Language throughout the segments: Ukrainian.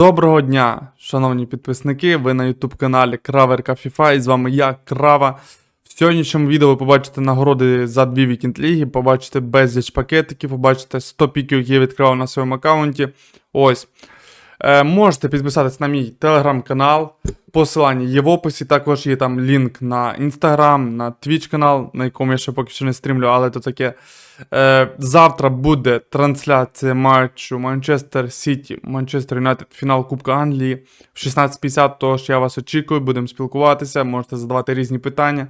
Доброго дня, шановні підписники. Ви на YouTube каналі Краверка FIFA і з вами я, Крава. В сьогоднішньому відео ви побачите нагороди за дві вікінд ліги, побачите безліч пакетиків, побачите 100 піків, які я відкривав на своєму аккаунті. Ось. Е, можете підписатись на мій телеграм-канал. Посилання є в описі. Також є там лінк на інстаграм, на Twitch канал, на якому я ще поки що не стрімлю, але то таке. Е, завтра буде трансляція матчу Манчестер Сіті, Манчестер Юнайтед, фінал Кубка Англії в 16.50. Тож я вас очікую, будемо спілкуватися, можете задавати різні питання.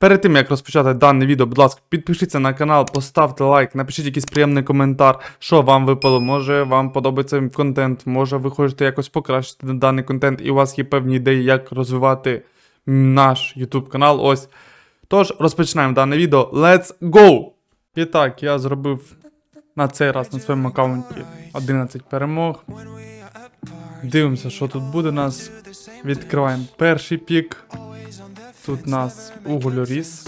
Перед тим як розпочати дане відео, будь ласка, підпишіться на канал, поставте лайк, напишіть якийсь приємний коментар, що вам випало. Може вам подобається контент, може ви хочете якось покращити даний контент, і у вас є певні ідеї, як розвивати наш YouTube канал. Ось. Тож розпочинаємо дане відео. Let's go! І так, я зробив на цей раз на своєму аккаунті 11 перемог. Дивимося, що тут буде у нас. Відкриваємо перший пік. Тут у нас угольоріз.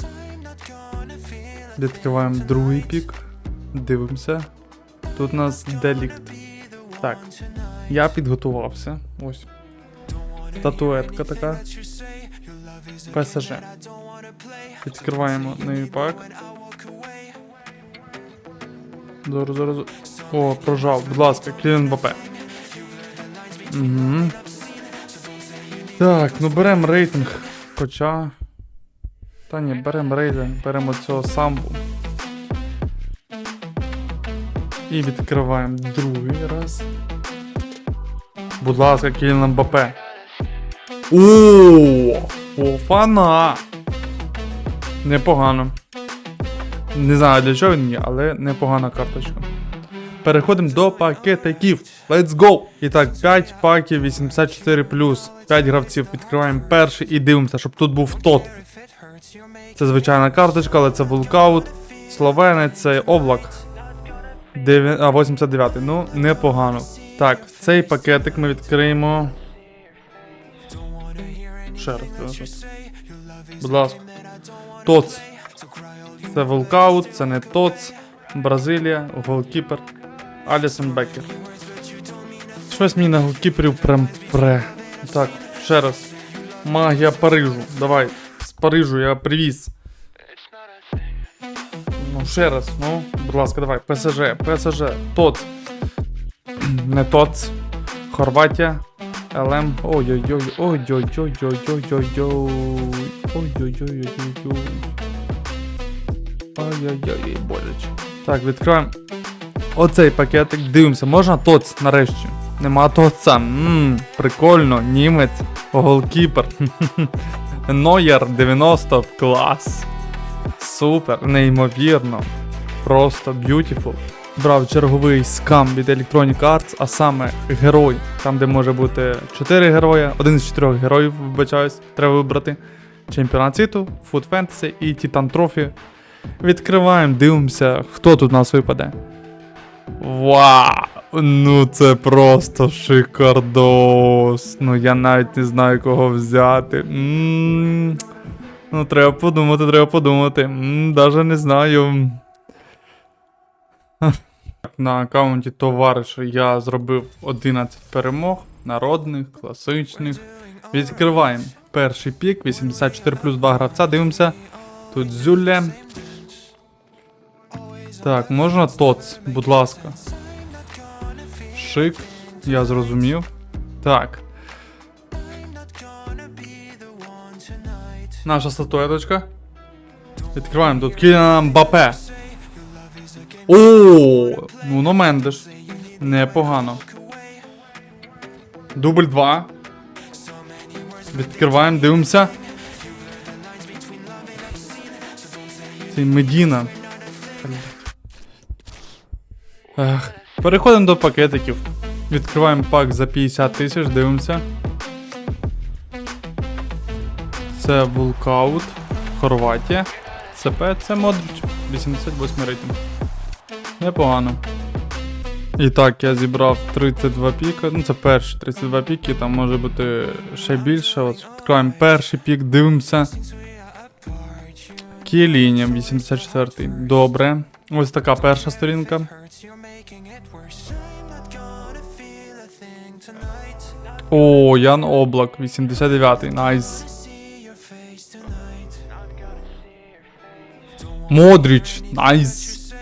Відкриваємо другий пік. Дивимося. Тут у нас делікт. Так. Я підготувався. Ось. Статуетка така. ПСЖ. Відкриваємо новий пак. Зараз, зараз. О, прожав, будь ласка, Клін МБП. Угу. Так, ну беремо рейтинг. Хоча. Та ні, беремо рейтинг, беремо цього самбу. І відкриваємо другий раз. Будь ласка, Кілін МБП. О, Фофана! Непогано. Не знаю для чого він є, але непогана карточка. Переходимо до пакетиків. Let's go! І так, 5 паків 84 5 гравців. Відкриваємо перший і дивимося, щоб тут був тот. Це звичайна карточка, але це вулкаут. Словенець, це облак. А, 89. Ну, непогано. Так, цей пакетик ми відкриємо. Ще раз. Будь ласка. Тоц. Це Волкаут, це не Тоц, Бразилія, голкіпер, Алісон Беккер. Щось мені на голкіперів прям пре. Так, ще раз. Магія Парижу. Давай. З Парижу я привіз. Ну, ще раз, ну, будь ласка, давай. ПСЖ, ПСЖ, ТОЦ. Не ТОЦ. Хорватія. ЛМ. Ой-ой-ой, ой-ой-ой-ой-ой-ой-ой. Ой-ой-ой-ой-ой. Ой-ой-ой, боляче. Так, відкриваємо. Оцей пакетик. Дивимося, можна тоц нарешті. Нема тоца. Ммм, прикольно, німець, голкіпер. Нойер 90 клас. Супер, неймовірно. Просто beautiful. Брав черговий скам від Electronic Arts, а саме герой. Там, де може бути 4 героя, один з 4 героїв, вибачаюсь, треба вибрати. Чемпіонат світу, Food Fantasy і Titan Trophy. Відкриваємо, дивимося, хто тут у нас випаде. Вау! Ну це просто шикардос. Ну я навіть не знаю кого взяти. м Ну, треба подумати, треба подумати. м Даже не знаю. На аккаунті товариша я зробив 11 перемог, народних, класичних. Відкриваємо перший пік, 84 плюс 2 гравця. Дивимося. Тут Зюле. Так, можна ТОЦ, будь ласка. Шик, я зрозумів. Так. Наша статуеточка. Відкриваємо тут Кіліан Мбапе. О, ну Мендеш. Непогано. Дубль 2. Відкриваємо, дивимося. Цей Медіна. Ех. Переходимо до пакетиків. Відкриваємо пак за 50 тисяч, дивимося. Це Вулкаут, Хорватія. ЦП, це Модрич, 88 рейтинг. Непогано. І так, я зібрав 32 піка. Ну це перші 32 піки, там може бути ще більше. От відкриваємо перший пік, дивимося. Кіліні, 84-й. Добре. Ось така перша сторінка. О, Ян Облак, 89-й, найс. Модріч, найс.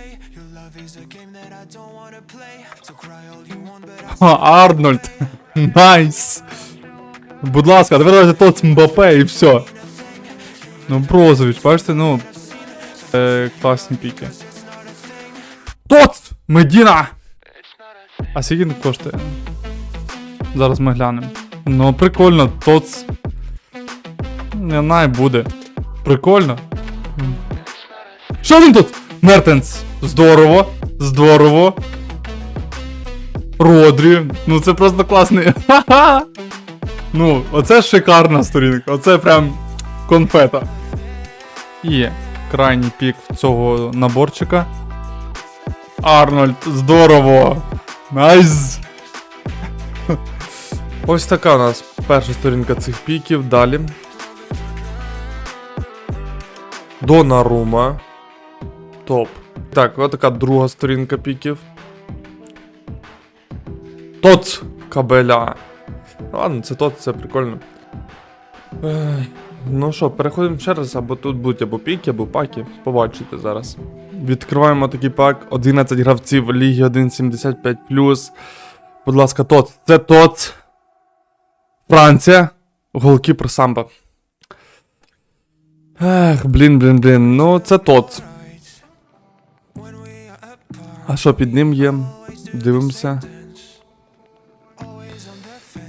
Ха, Арнольд, найс. Будь ласка, тепер давайте тот Мбапе і все. Ну, Брозович, бачите, ну. Е, класні піки. Тот! Медіна! А скільки він коштує? Зараз ми глянемо. Ну, прикольно, тоц. Не знаю, буде. Прикольно. Що він тут? Мертенс. Здорово. Здорово. Родрі. Ну це просто класний. Ха-ха! Ну, оце шикарна сторінка. Оце прям конфета. І крайній пік цього наборчика. Арнольд, здорово! Найс! Ось така у нас перша сторінка цих піків. Далі. Донарума. Топ. Так, ось така друга сторінка піків. Тоц кабеля. Ладно, це тот, це прикольно. Ну що, переходимо ще раз, або тут будуть або піки, або паки. Побачите зараз. Відкриваємо такий пак. 11 гравців Ліги 1.75. Будь ласка, тот. Це тот. Франція. Голкіпер Самба. Ех, блін, блін, блін. Ну, це тот. А що під ним є? Дивимося.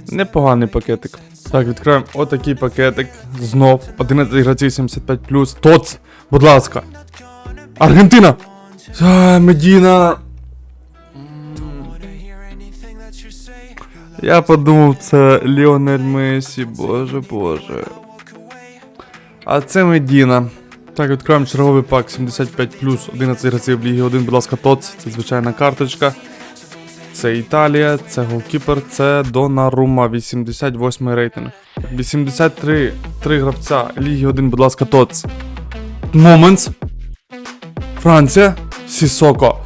Непоганий пакетик. Так, відкриваємо отакий пакетик. Знов. 11 гравців 75 Тоц! Будь ласка. Аргентина! А, Медіна. Я подумав, це Ліонель Месі, боже боже. А це Медіна. Так, відкриваємо черговий пак 75 плюс 11 гравців Ліги 1, будь ласка, ТОЦ, це звичайна карточка. Це Італія, це голкіпер, це Донарума, 88 рейтинг. 83 3 гравця Ліги 1, будь ласка, ТОЦ. Моментс. Франція. Сісоко.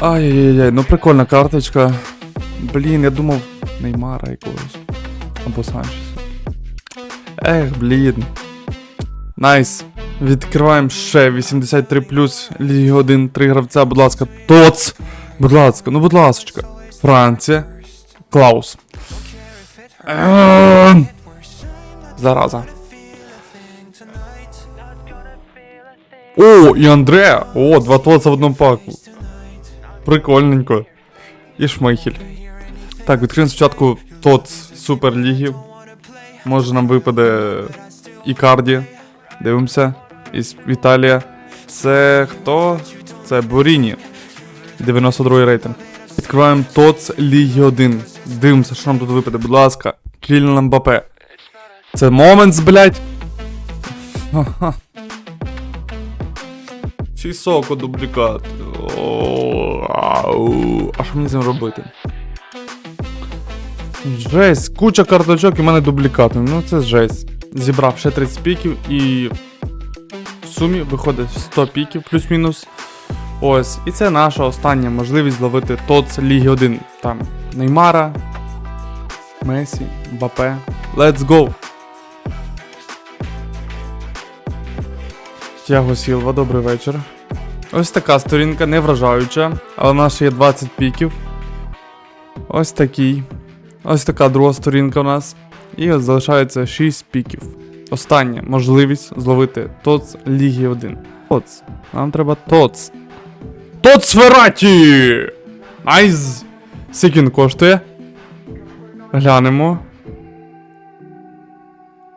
Ай-яй-яй, ну прикольна карточка. Блін, я думав Неймара якогось. Або Санчеса. Ех, блін. Найс. Відкриваємо ще 83 плюс Ліги 1, 3 гравця, будь ласка. ТОЦ! Будь ласка, ну будь ласочка. Франція. Клаус. Ем. Зараза. О, і Андреа! О, два тоца в одному паку. Прикольненько. І Шмейхель. Так, відкриємо спочатку тот Суперліги. Може нам випаде Ікарді. Дивимося. Із Італія. Це хто? Це Боріні. 92 рейтинг. Відкриваємо ТОЦ Ліги 1. Дивимося, що нам тут випаде, будь ласка. Кіліан Мбапе. Це моментс, блядь. Ага. Сісоко дублікат. А що мені з ним робити? Жесть, куча карточок і в мене дублікати. Ну це жесть. Зібрав ще 30 піків і в сумі виходить 100 піків плюс-мінус. Ось, і це наша остання можливість зловити ТОЦ Ліги 1. Там Неймара, Месі, Бапе. Let's go! Тяго Сілва, добрий вечір. Ось така сторінка, не вражаюча, але в нас ще є 20 піків. Ось такий. Ось така друга сторінка у нас. І ось залишається 6 піків. Остання можливість зловити ТОЦ Ліги 1. ТОЦ. Нам треба ТОЦ. ТОЦ Фераті! Айз! Скільки він коштує? Глянемо.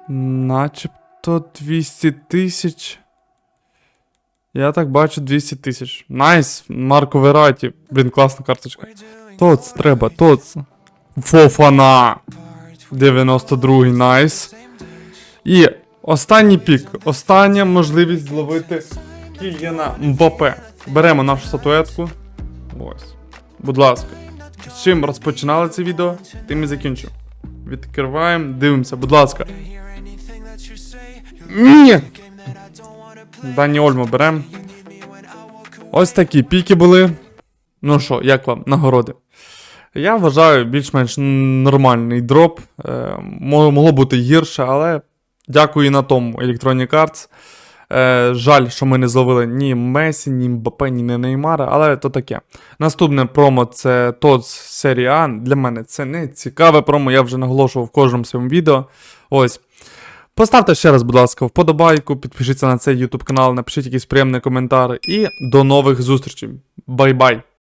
Начебто 200 тисяч. Я так бачу 200 тисяч. Найс, Марко Вераті. Блін, класна карточка. Тоц, треба, тоц. Фофана. 92-й, найс. І останній пік. Остання можливість зловити Кільяна Мбапе. Беремо нашу статуетку. Ось. Будь ласка. З чим розпочинали це відео, тим і закінчимо. Відкриваємо, дивимося, будь ласка. Ні! Дані Ольму беремо. Ось такі піки були. Ну що, як вам, нагороди? Я вважаю більш-менш нормальний дроп. Е, могло бути гірше, але дякую і на тому Electronic Arts. Е, жаль, що ми не зловили ні Месі, ні Мбапе, ні Неймара, але то таке. Наступне промо це TOTS серії А. Для мене це не цікаве промо, я вже наголошував в кожному своєму відео. Ось. Поставте ще раз, будь ласка, вподобайку, підпишіться на цей YouTube канал, напишіть якийсь приємний коментар і до нових зустрічей. Бай-бай!